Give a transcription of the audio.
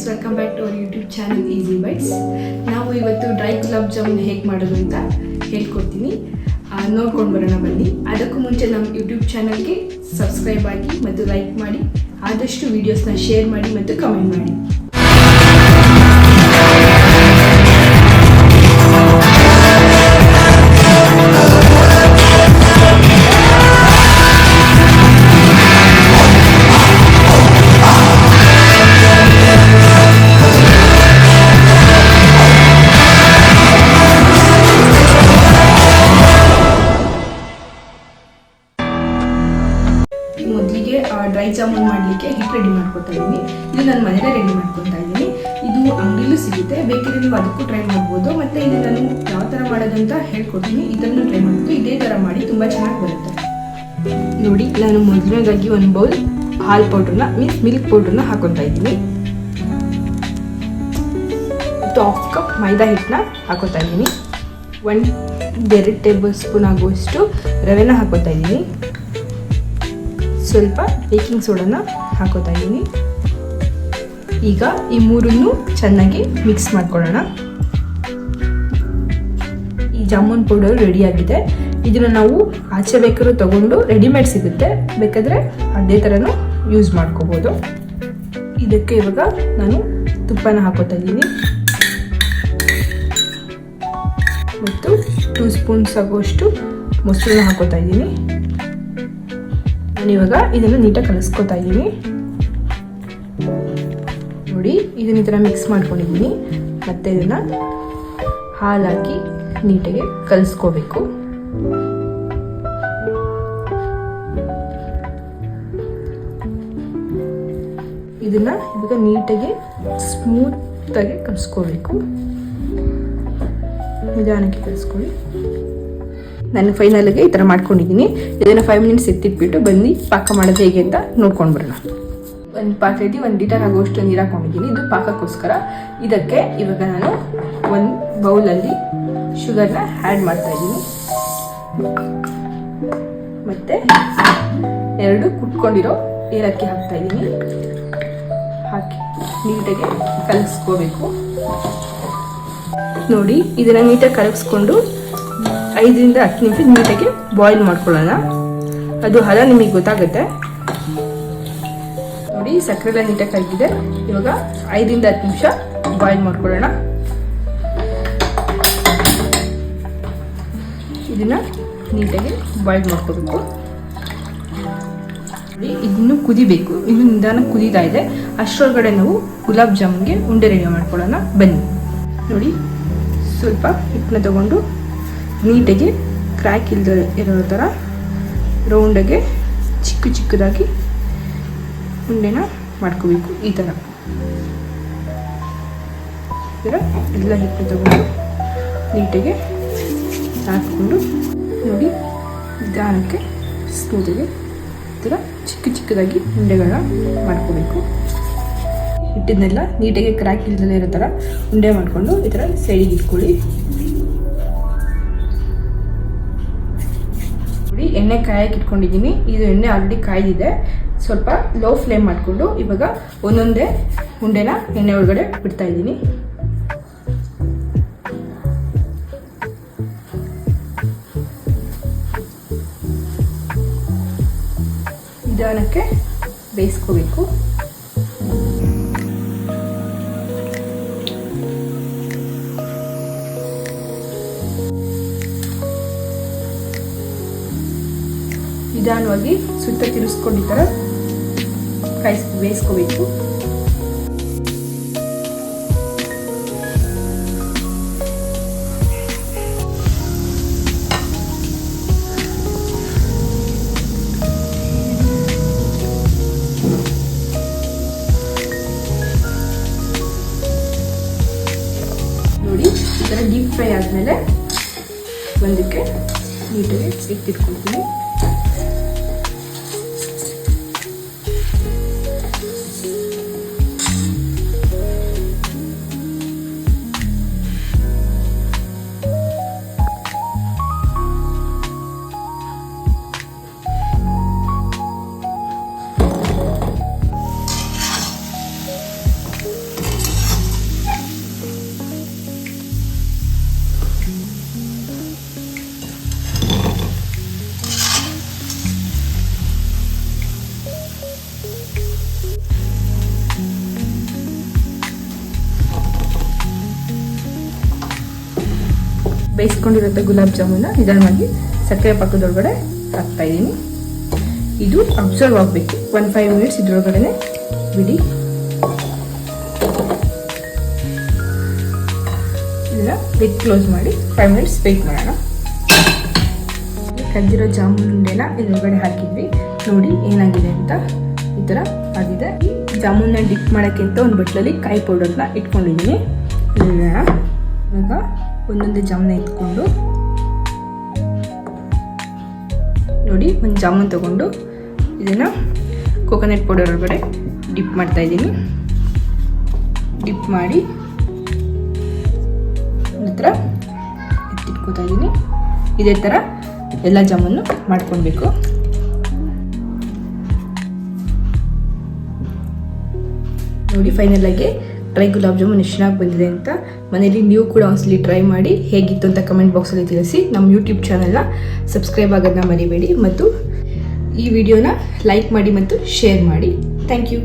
Friends welcome back to our YouTube channel Easy Bytes ನಾವು ಇವತ್ತು dry gulab jamun ಹೇಗೆ ಮಾಡೋದು ಅಂತ ಹೇಳ್ಕೊಡ್ತೀನಿ. ನೋಡ್ಕೊಂಡು ಬರೋಣ ಬನ್ನಿ. ಅದಕ್ಕೂ ಮುಂಚೆ ನಮ್ಮ ಯೂಟ್ಯೂಬ್ ಚಾನಲ್ಗೆ ಸಬ್ಸ್ಕ್ರೈಬ್ ಆಗಿ ಮತ್ತು ಲೈಕ್ ಮಾಡಿ, ಆದಷ್ಟು ವೀಡಿಯೋಸ್ನ ಶೇರ್ ಮಾಡಿ ಮತ್ತು ಕಮೆಂಟ್ ಮಾಡಿ. ಡ್ರೈ ಜಾಮೂನ್ ಮಾಡಲಿಕ್ಕೆ ಹಿಟ್ಟು ರೆಡಿ ಮಾಡ್ಕೊತಾ ಇದ್ದೀನಿ ಇದು ನಾನು ಮನೆಯಲ್ಲೇ ರೆಡಿ ಮಾಡ್ಕೊತಾ ಇದ್ದೀನಿ ಇದು ಅಂಗಡಿಲೂ ಸಿಗುತ್ತೆ. ಬೇಕಿದ್ರೆ ನೀವು ಅದಕ್ಕೂ ಟ್ರೈ ಮಾಡ್ಬೋದು. ಮತ್ತು ಇದು ನಾನು ಯಾವ ಥರ ಮಾಡೋದಂತ ಹೇಳ್ಕೊಡ್ತೀನಿ. ಇದನ್ನು ಟ್ರೈ ಮಾಡ್ಬೋದು ಇದೇ ಥರ ಮಾಡಿ ತುಂಬ ಚೆನ್ನಾಗಿ ಬರುತ್ತೆ. ನೋಡಿ, ನಾನು ಮೊದಲನೇದಾಗಿ ಒಂದು ಬೌಲ್ ಹಾಲ್ ಪೌಡ್ರನ್ನ ಮೀನ್ಸ್ ಮಿಲ್ಕ್ ಪೌಡ್ರನ್ನ ಹಾಕೊತಾ ಇದ್ದೀನಿ ಮತ್ತು ಹಾಫ್ ಕಪ್ ಮೈದಾ ಹಿಟ್ಟನ್ನ ಹಾಕೋತಾ ಇದ್ದೀನಿ ಒನ್ ಎರಡು ಟೇಬಲ್ ಸ್ಪೂನ್ ಆಗುವಷ್ಟು ರವೆನ ಹಾಕೋತಾ ಇದ್ದೀನಿ ಸ್ವಲ್ಪ ಬೇಕಿಂಗ್ ಸೋಡನ್ನು ಹಾಕೋತಾ ಇದ್ದೀನಿ. ಈಗ ಈ ಮೂರನ್ನು ಚೆನ್ನಾಗಿ ಮಿಕ್ಸ್ ಮಾಡ್ಕೊಳ್ಳೋಣ. ಈ ಜಾಮೂನ್ ಪೌಡರ್ ರೆಡಿಯಾಗಿದೆ ಇದನ್ನು ನಾವು ಆಚೆ ಬೇಕಾದ್ರೂ ತಗೊಂಡು ರೆಡಿಮೇಡ್ ಸಿಗುತ್ತೆ. ಬೇಕಾದರೆ ಅದೇ ಥರನೂ ಯೂಸ್ ಮಾಡ್ಕೋಬೋದು. ಇದಕ್ಕೆ ಇವಾಗ ನಾನು ತುಪ್ಪನ ಹಾಕೋತಾ ಇದ್ದೀನಿ. ಮತ್ತು ಟೂ ಸ್ಪೂನ್ಸ್ ಆಗುವಷ್ಟು ಮೊಸರನ್ನ ಹಾಕೋತಾ ಇದ್ದೀನಿ. ನಾನಿವಾಗ ಇದನ್ನು ನೀಟಾಗಿ ಕಲಿಸ್ಕೊತಾ ಇದ್ದೀನಿ. ನೋಡಿ, ಇದನ್ನ ಈ ಥರ ಮಿಕ್ಸ್ ಮಾಡ್ಕೊಂಡಿದ್ದೀನಿ. ಮತ್ತೆ ಇದನ್ನು ಹಾಲಾಕಿ ನೀಟಾಗಿ ಕಲಿಸ್ಕೋಬೇಕು. ಇದನ್ನ ಇವಾಗ ನೀಟಾಗಿ ಸ್ಮೂತಾಗಿ ಕಲಿಸ್ಕೋಬೇಕು. ನಿಧಾನಕ್ಕೆ ಕಲಿಸ್ಕೊಳ್ಳಿ. ನಾನು ಫೈನಲ್ಗೆ ಈ ಥರ ಮಾಡ್ಕೊಂಡಿದ್ದೀನಿ. ಇದನ್ನು ಫೈವ್ ಮಿನಿಟ್ಸ್ ಎತ್ತಿಟ್ಬಿಟ್ಟು ಬಂದು ಪಾಕ ಮಾಡೋದು ಹೇಗೆ ಅಂತ ನೋಡ್ಕೊಂಡು ಬರೋಣ. ಒಂದು ಪಾತ್ರೆಗೆ ಒಂದು ಲೀಟರ್ ಆಗುವಷ್ಟು ನೀರು ಹಾಕೊಂಡಿದ್ದೀನಿ. ಇದು ಪಾಕಕ್ಕೋಸ್ಕರ ಇದಕ್ಕೆ ಇವಾಗ ನಾನು ಒಂದು ಬೌಲಲ್ಲಿ ಶುಗರ್ನ ಆ್ಯಡ್ ಮಾಡ್ತಾ ಇದ್ದೀನಿ. ಮತ್ತು ಎರಡು ಕುಟ್ಕೊಂಡಿರೋ ಏಲಕ್ಕಿ ಹಾಕ್ತಾಯಿದ್ದೀನಿ ಹಾಕಿ ನೀಟಾಗಿ ಕಲಸ್ಕೋಬೇಕು. ನೋಡಿ, ಇದನ್ನು ನೀಟಾಗಿ ಕಲಗಿಸ್ಕೊಂಡು ಐದರಿಂದ ಹತ್ತು ನಿಮಿಷ ನೀಟಾಗಿ ಬಾಯ್ಲ್ ಮಾಡ್ಕೊಳ್ಳೋಣ. ಅದು ಹದ ನಿಮಗೆ ಗೊತ್ತಾಗುತ್ತೆ. ನೋಡಿ ಸಕ್ಕರೆ ಎಲ್ಲ ನೀಟಾಗಿ ಕರಗಿದೆ. ಇವಾಗ ಐದರಿಂದ ಹತ್ತು ನಿಮಿಷ ಬಾಯ್ಲ್ ಮಾಡ್ಕೊಳ್ಳೋಣ. ಇದನ್ನ ನೀಟಾಗಿ ಬಾಯ್ಲ್ ಮಾಡ್ಕೋಬೇಕು. ಇದನ್ನು ಕುದಿಬೇಕು. ಇನ್ನು ನಿಧಾನ ಕುದೀತಾ ಇದೆ. ಅಷ್ಟರೊಳಗಡೆ ನಾವು ಗುಲಾಬ್ ಜಾಮೂನ್ಗೆ ಉಂಡೆ ರೆಡಿ ಮಾಡ್ಕೊಳ್ಳೋಣ. ಬನ್ನಿ. ನೋಡಿ, ಸ್ವಲ್ಪ ಹಿಟ್ಟನ್ನ ತಗೊಂಡು ನೀಟಾಗಿ ಕ್ರ್ಯಾಕ್ ಇಲ್ಲದೆ ಇರೋ ಥರ ರೌಂಡಾಗೆ ಚಿಕ್ಕ ಚಿಕ್ಕದಾಗಿ ಉಂಡೆನ ಮಾಡ್ಕೋಬೇಕು ಈ ಥರ. ಥರ ಎಲ್ಲ ಹಿಟ್ಟು ತಗೊಂಡು ನೀಟಾಗಿ ಹಾಕ್ಕೊಂಡು ನೋಡಿ ನಿಧಾನಕ್ಕೆ ಸ್ಮೂತಾಗಿ ಈ ಥರ ಚಿಕ್ಕ ಚಿಕ್ಕದಾಗಿ ಉಂಡೆಗಳನ್ನ ಮಾಡ್ಕೋಬೇಕು. ಹಿಟ್ಟನ್ನೆಲ್ಲ ನೀಟಾಗಿ ಕ್ರ್ಯಾಕ್ ಇಲ್ದಲೇ ಇರೋ ಥರ ಉಂಡೆ ಮಾಡಿಕೊಂಡು ಈ ಥರ ಸೈಡಿಗೆ ಇಟ್ಕೊಳ್ಳಿ. ಎಣ್ಣೆ ಕಾಯಕ್ಕೆ ಇಟ್ಕೊಂಡಿದ್ದೀನಿ. ಇದು ಎಣ್ಣೆ ಆಲ್ರೆಡಿ ಕಾಯ್ದಿದೆ. ಸ್ವಲ್ಪ ಲೋ ಫ್ಲೇಮ್ ಮಾಡಿಕೊಂಡು ಇವಾಗ ಒಂದೊಂದೇ ಉಂಡೆನ ಎಣ್ಣೆ ಒಳಗಡೆ ಬಿಡ್ತಾ ಇದ್ದೀನಿ. ನಿಧಾನಕ್ಕೆ ಬೇಯಿಸ್ಕೋಬೇಕು. ನಿಧಾನವಾಗಿ ಸುತ್ತ ತಿರುಗಿಸ್ಕೊಂಡು ಈ ಥರ ಕಾಯಿಸ್ ಬೇಯಿಸ್ಕೋಬೇಕು ಡೀಪ್ ಫ್ರೈ ಆದಮೇಲೆ ಒಂದಕ್ಕೆ ನೀಟಾಗಿ ಎತ್ತಿಟ್ಕೊಳ್ತೀನಿ. ಬೇಯಿಸ್ಕೊಂಡಿರುತ್ತೆ ಗುಲಾಬ್ ಜಾಮೂನ ನಿಧಾನವಾಗಿ ಸಕ್ಕರೆ ಪಕ್ಕದೊಳಗಡೆ ಹಾಕ್ತಾ ಇದ್ದೀನಿ. ಇದು ಅಬ್ಸರ್ವ್ ಆಗಬೇಕು. ಒನ್ ಫೈವ್ ಮಿನಿಟ್ಸ್ ಇದ್ರೊಳಗಡೆ ಬಿಡಿ. ಲಿಡ್ ಕ್ಲೋಸ್ ಮಾಡಿ ಫೈವ್ ಮಿನಿಟ್ಸ್ ವೇಟ್ ಮಾಡೋಣ. ಕದ್ದಿರೋ ಜಾಮೂನ್ ಉಂಡೆನ ಇದ್ರೊಳಗಡೆ ಹಾಕಿದ್ವಿ. ನೋಡಿ ಏನಾಗಿದೆ ಅಂತ. ಈ ಥರ ಆಗಿದೆ. ಈ ಜಾಮೂನ್ನ ಡಿಪ್ ಮಾಡೋಕ್ಕೆ ಅಂತ ಒಂದು ಬಟ್ಲಲ್ಲಿ ಕಾಯಿ ಪೌಡರ್ನ ಇಟ್ಕೊಂಡಿದ್ದೀನಿ ಇವಾಗ ಒಂದೊಂದೇ ಜಾಮೂನ ಎತ್ಕೊಂಡು ನೋಡಿ ಒಂದು ಜಾಮೂನ್ ತಗೊಂಡು ಇದನ್ನು ಕೋಕೋನಟ್ ಪೌಡರ್ ಒಳಗಡೆ ಡಿಪ್ ಮಾಡ್ತಾ ಇದ್ದೀನಿ ಡಿಪ್ ಮಾಡಿ ಹತ್ರ ಎತ್ತಿಟ್ಕೋತಾ ಇದ್ದೀನಿ ಇದೇ ಥರ ಎಲ್ಲ ಜಾಮೂನು ಮಾಡ್ಕೊಳ್ಬೇಕು. ನೋಡಿ ಫೈನಲ್ ಆಗಿ ಡ್ರೈ ಗುಲಾಬ್ ಜಾಮೂನ್ ಎಷ್ಟು ಚೆನ್ನಾಗಿ ಬಂದಿದೆ ಅಂತ ಮನೇಲಿ ನೀವು ಕೂಡ ಒಂದ್ಸಲಿ ಟ್ರೈ ಮಾಡಿ ಹೇಗಿತ್ತು ಅಂತ ಕಮೆಂಟ್ ಬಾಕ್ಸಲ್ಲಿ ತಿಳಿಸಿ. ನಮ್ಮ ಯೂಟ್ಯೂಬ್ ಚಾನಲ್ನ ಸಬ್ಸ್ಕ್ರೈಬ್ ಆಗೋದನ್ನ ಮರಿಬೇಡಿ. ಮತ್ತು ಈ ವಿಡಿಯೋನ ಲೈಕ್ ಮಾಡಿ ಮತ್ತು ಶೇರ್ ಮಾಡಿ. Thank you